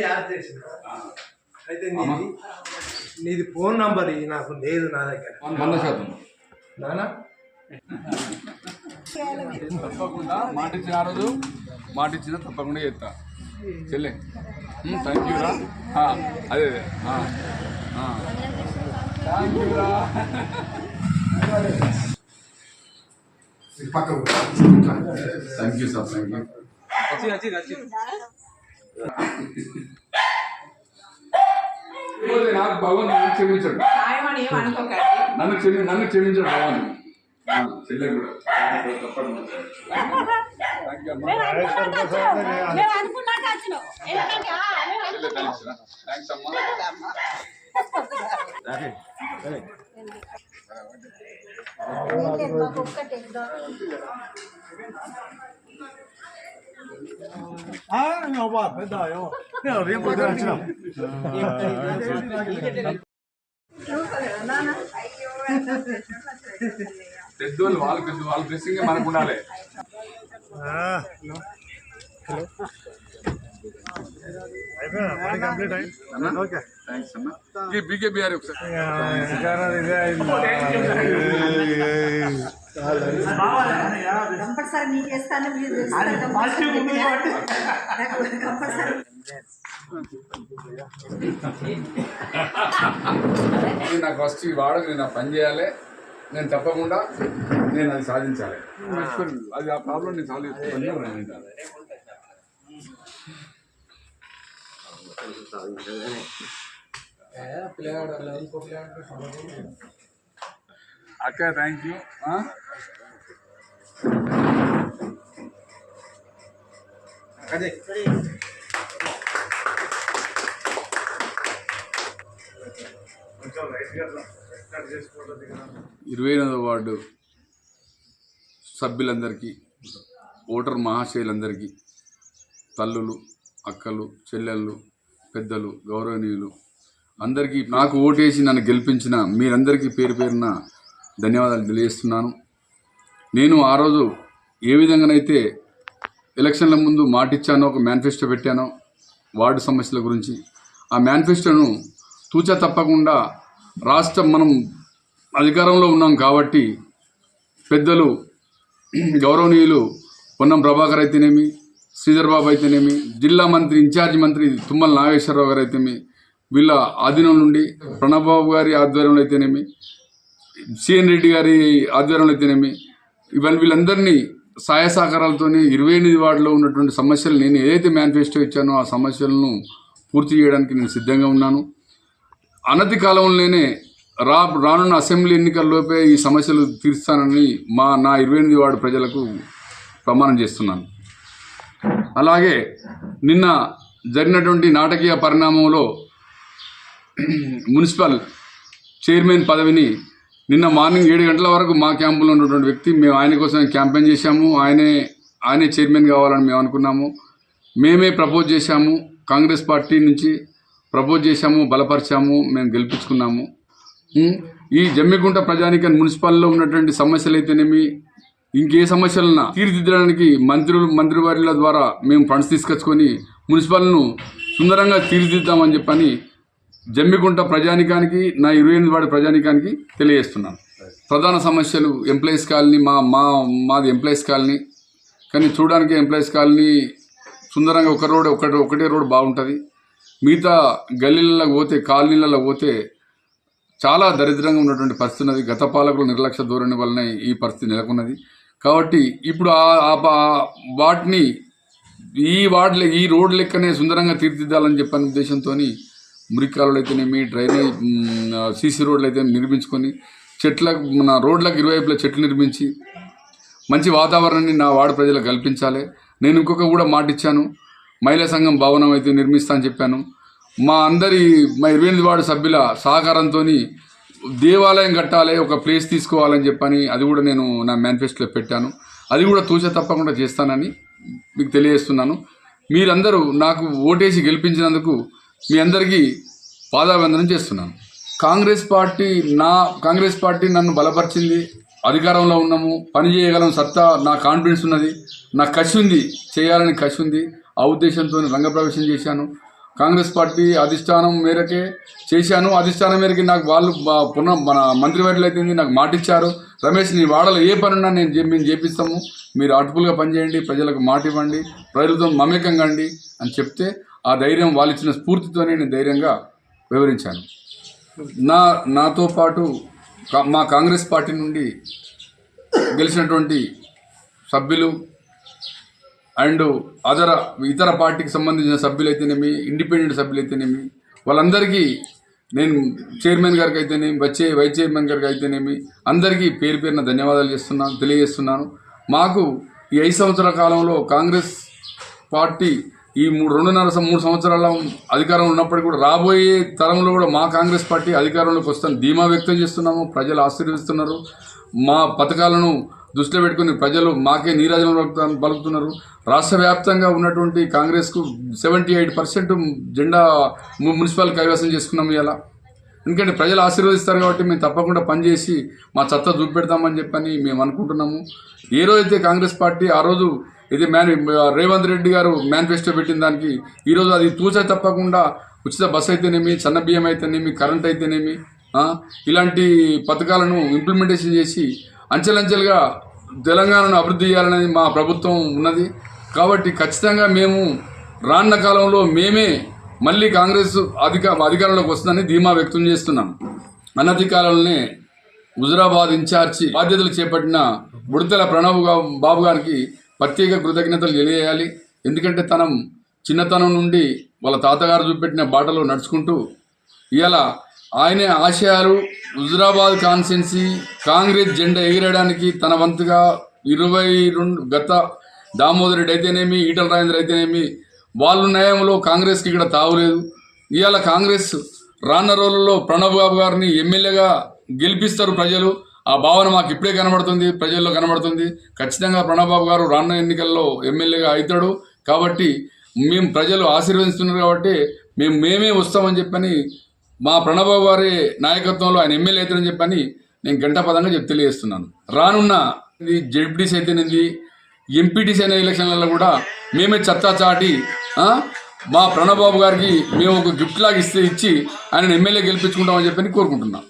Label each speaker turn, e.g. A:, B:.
A: Add చేసిన అయితే నీది నీది ఫోన్ నంబర్ ఇవి నాకు లేదు నా దగ్గర.
B: వంద శాతం.
A: నానా?
B: తప్పకుండా మాట ఇచ్చిన ఆ రోజు మాట ఇచ్చిన తప్పకుండా చేస్తా. చెల్లె. థ్యాంక్ యూ రా. ఆ, అదే అదే. థ్యాంక్ యూ రా. Thank you sir thank you నాకు భగవాన్ నన్ను క్షమించాడు. నన్ను క్షమి నన్ను క్షమించాడు భగవాన్. ఆ, చెల్లె కూడా. అమ్మా
C: మేము అనుకున్నాక వచ్చినాం
B: పెద్దోళ్ళు వాళ్ళు పెద్ద వాళ్ళ డ్రెస్సింగ్ మనకు ఉండాలి అన్నా? థ్యాంక్స్ ఒకసారి
D: కంపల్సరీ మీకు కంపల్సరీ
B: నాకు ఫస్ట్ ఈ వాడకు నేను పని చేయాలి నేను తప్పకుండా నేను అది సాధించాలి అది ఆ ప్రాబ్లం నేను సాల్వ్ చేసుకున్నాను అక్క థ్యాంక్ యూ
A: అదే
B: ఇరవై ఎనిమిదవ వార్డు సభ్యులందరికీ ఓటర్ మహాశయులందరికీ తల్లులు అక్కలు చెల్లెళ్ళు పెద్దలు గౌరవనీయులు అందరికీ నాకు ఓటేసి నన్ను గెలిపించిన మీరందరికీ పేరు పేరున ధన్యవాదాలు తెలియజేస్తున్నాను. నేను ఆ రోజు ఏ విధంగానైతే ఎలక్షన్ల ముందు మాటిచ్చానో ఒక మేనిఫెస్టో పెట్టానో వార్డు సమస్యల గురించి ఆ మేనిఫెస్టోను తూచా తప్పకుండా రాష్ట్రం మనం అధికారంలో ఉన్నాం కాబట్టి పెద్దలు గౌరవనీయులు పొన్నం ప్రభాకర్ అయితేనేమి శ్రీధర్ బాబు అయితేనేమి జిల్లా మంత్రి ఇన్ఛార్జ్ మంత్రి తుమ్మల నాగేశ్వరరావు గారు అయితేమి వీళ్ళ ఆధీనం నుండి ప్రణబ్ బాబు గారి ఆధ్వర్యంలో అయితేనేమి సిఎన్ రెడ్డి గారి ఆధ్వర్యంలో అయితేనేమి ఇవన్నీ వీళ్ళందరినీ సహాయ సహకారాలతోనే ఇరవై ఎనిమిది వార్డులో ఉన్నటువంటి సమస్యలు నేను ఏదైతే మేనిఫెస్టో ఇచ్చానో ఆ సమస్యలను పూర్తి చేయడానికి నేను సిద్ధంగా ఉన్నాను. అనతి కాలంలోనే రా రానున్న అసెంబ్లీ ఎన్నికల్లోపే ఈ సమస్యలు తీరుస్తానని మా నా ఇరవై ఎనిమిది వార్డు ప్రజలకు ప్రమాణం చేస్తున్నాను. అలాగే నిన్న జరిగినటువంటి నాటకీయ పరిణామంలో మున్సిపల్ చైర్మన్ పదవిని నిన్న మార్నింగ్ ఏడు గంటల వరకు మా క్యాంపులో ఉన్నటువంటి వ్యక్తి మేము ఆయన కోసం క్యాంపెయిన్ చేశాము. ఆయనే ఆయనే చైర్మన్ కావాలని మేము అనుకున్నాము. మేమే ప్రపోజ్ చేశాము. కాంగ్రెస్ పార్టీ నుంచి ప్రపోజ్ చేశాము బలపరిచాము మేము గెలిపించుకున్నాము. ఈ జమ్మిగుంట ప్రజానికన్ మున్సిపల్లో ఉన్నటువంటి సమస్యలు అయితేనేమి ఇంకే సమస్యలను తీర్చిదిద్దడానికి మంత్రులు మంత్రివర్యుల ద్వారా మేము ఫండ్స్ తీసుకొచ్చుకొని మున్సిపల్ను సుందరంగా తీర్చిదిద్దామని చెప్పని జమ్మికుంట ప్రజానికానికి నా ఇరవై ఎనిమిది వాడి ప్రజానికానికి తెలియజేస్తున్నాను. ప్రధాన సమస్యలు ఎంప్లాయీస్ కాలనీ మా మా మాది ఎంప్లాయీస్ కాలనీ. కానీ చూడడానికి ఎంప్లాయీస్ కాలనీ సుందరంగా ఒక రోడ్ ఒకటి ఒకటే రోడ్ బాగుంటుంది. మిగతా గల్లీలలో పోతే కాలనీలలో పోతే చాలా దరిద్రంగా ఉన్నటువంటి పరిస్థితి ఉన్నది. గత పాలకుల నిర్లక్ష్య ధోరణి వలన ఈ పరిస్థితి నెలకొన్నది. కాబట్టి ఇప్పుడు ఆ- వాటిని ఈ వార్డు ఈ రోడ్ లెక్కనే సుందరంగా తీర్చిదిద్దాలని చెప్పని ఉద్దేశంతో మురికాలు అయితేనేమి డ్రైనేజ్ సీసీ రోడ్లు అయితే నిర్మించుకొని చెట్ల మన రోడ్లకు ఇరువైపులా చెట్లు నిర్మించి మంచి వాతావరణాన్ని నా వార్డు ప్రజలకు కల్పించాలి. నేను ఇంకొక కూడా మాట ఇచ్చాను. మహిళా సంఘం భవనం అయితే నిర్మిస్తా అని చెప్పాను. మా అందరి మా ఇరవై ఎనిమిది వార్డు సభ్యుల సహకారంతో దేవాలయం కట్టాలి ఒక ప్లేస్ తీసుకోవాలని చెప్పని అది కూడా నేను నా మేనిఫెస్టోలో పెట్టాను. అది కూడా తూచ తప్పకుండా చేస్తానని మీకు తెలియజేస్తున్నాను. మీరందరూ నాకు ఓటేసి గెలిపించినందుకు మీ అందరికీ పాదాభివందనం చేస్తున్నాను. కాంగ్రెస్ పార్టీ నా కాంగ్రెస్ పార్టీ నన్ను బలపరిచింది అధికారంలో ఉన్నాము పని చేయగలం సత్తా నా కాన్ఫిడెన్స్ ఉన్నది నా కసి ఉంది చేయాలని కసి ఉంది ఆ ఉద్దేశంతో రంగప్రవేశం చేశాను. కాంగ్రెస్ పార్టీ అధిష్టానం మేరకే చేశాను. అధిష్టానం మేరకి నాకు వాళ్ళు పునః మన మంత్రివర్యులు అయితే నాకు మాటిచ్చారు. రమేష్ నీ వాడలో ఏ పనున్నా నేను మేము చేపిస్తాము. మీరు అటుపులుగా పనిచేయండి ప్రజలకు మాట ఇవ్వండి ప్రజలతో మమేకంగా అండి అని చెప్తే ఆ ధైర్యం వాళ్ళు ఇచ్చిన స్ఫూర్తితోనే నేను ధైర్యంగా వివరించాను. నా నాతో పాటు మా కాంగ్రెస్ పార్టీ నుండి గెలిచినటువంటి సభ్యులు అండ్ అదర ఇతర పార్టీకి సంబంధించిన సభ్యులైతేనేమి ఇండిపెండెంట్ సభ్యులైతేనేమి వాళ్ళందరికీ నేను చైర్మన్ గారికి అయితేనేమి వచ్చే వైస్ చైర్మన్ గారికి అయితేనేమి అందరికీ పేరు పేరున ధన్యవాదాలు చేస్తున్నాను తెలియజేస్తున్నాను. మాకు ఈ ఐదు సంవత్సరాల కాలంలో కాంగ్రెస్ పార్టీ ఈ మూడు రెండున్నర మూడు సంవత్సరాల అధికారంలో ఉన్నప్పటికీ కూడా రాబోయే తరంలో కూడా మా కాంగ్రెస్ పార్టీ అధికారంలోకి వస్తాను ధీమా వ్యక్తం చేస్తున్నాము. ప్రజలు ఆశీర్వదిస్తున్నారు. మా పథకాలను దృష్టిలో పెట్టుకుని ప్రజలు మాకే నీరాజనం పలుకుతున్నారు. రాష్ట్ర వ్యాప్తంగా ఉన్నటువంటి కాంగ్రెస్కు సెవెంటీ ఎయిట్ పర్సెంట్ జెండా ము- మున్సిపల్ కైవసం చేసుకున్నాము ఇలా ఎందుకంటే ప్రజలు ఆశీర్వదిస్తారు కాబట్టి మేము తప్పకుండా పనిచేసి మా చెత్త చూపెడతామని చెప్పని మేము అనుకుంటున్నాము. ఏ రోజైతే కాంగ్రెస్ పార్టీ ఆ రోజు ఇది మ్యాన్ రేవంత్ రెడ్డి గారు మేనిఫెస్టో పెట్టిన దానికి ఈరోజు అది తూచా తప్పకుండా ఉచిత బస్ అయితేనేమి సన్న బియ్యం అయితేనేమి కరెంట్ అయితేనేమి ఇలాంటి పథకాలను ఇంప్లిమెంటేషన్ చేసి అంచెలంచెలుగా తెలంగాణను అభివృద్ధి చేయాలనేది మా ప్రభుత్వం ఉన్నది. కాబట్టి ఖచ్చితంగా మేము రాన్న కాలంలో మేమే మళ్ళీ కాంగ్రెస్ అధిక అధికారంలోకి వస్తుందని ధీమా వ్యక్తం చేస్తున్నాం. అన్నతి కాలంలోనే హుజురాబాద్ ఇన్ఛార్జి బాధ్యతలు చేపట్టిన బుడతల ప్రణవ్ బాబు గారికి ప్రత్యేక కృతజ్ఞతలు తెలియజేయాలి. ఎందుకంటే తనం చిన్నతనం నుండి వాళ్ళ తాతగారు చూపెట్టిన బాటలో నడుచుకుంటూ ఇలా ఆయనే ఆశయాలు హుజురాబాద్ కాన్స్టిట్యున్సీ కాంగ్రెస్ జెండా ఎగిరడానికి తన వంతుగా ఇరవై రెండు గత దామోదర్ రెడ్డి అయితేనేమి ఈటల రాజేంద్ర అయితేనేమి వాళ్ళు న్యాయంలో కాంగ్రెస్కి ఇక్కడ తావులేదు. ఇవాళ కాంగ్రెస్ రాన్న రోజుల్లో ప్రణబ్ బాబు గారిని ఎమ్మెల్యేగా గెలిపిస్తారు ప్రజలు. ఆ భావన మాకు ఇప్పుడే కనబడుతుంది ప్రజల్లో కనబడుతుంది. ఖచ్చితంగా ప్రణబ్ బాబు గారు రాన్న ఎన్నికల్లో ఎమ్మెల్యేగా అవుతాడు. కాబట్టి మేము ప్రజలు ఆశీర్వదిస్తున్నారు కాబట్టి మేము మేమే వస్తామని చెప్పని మా ప్రణబాబు గారి నాయకత్వంలో ఆయన ఎమ్మెల్యే అవుతారని చెప్పని నేను గంటపదంగా చెప్ తెలియజేస్తున్నాను. రానున్న జెడ్పీటీసీ అయితేనేది ఎంపీటీసీ అనే ఎలక్షన్లలో కూడా మేమే చత్తా చాటి మా ప్రణబాబు గారికి మేము ఒక గిఫ్ట్ లాగా ఇస్తే ఇచ్చి ఆయన ఎమ్మెల్యే గెలిపించుకుంటామని చెప్పని కోరుకుంటున్నాం.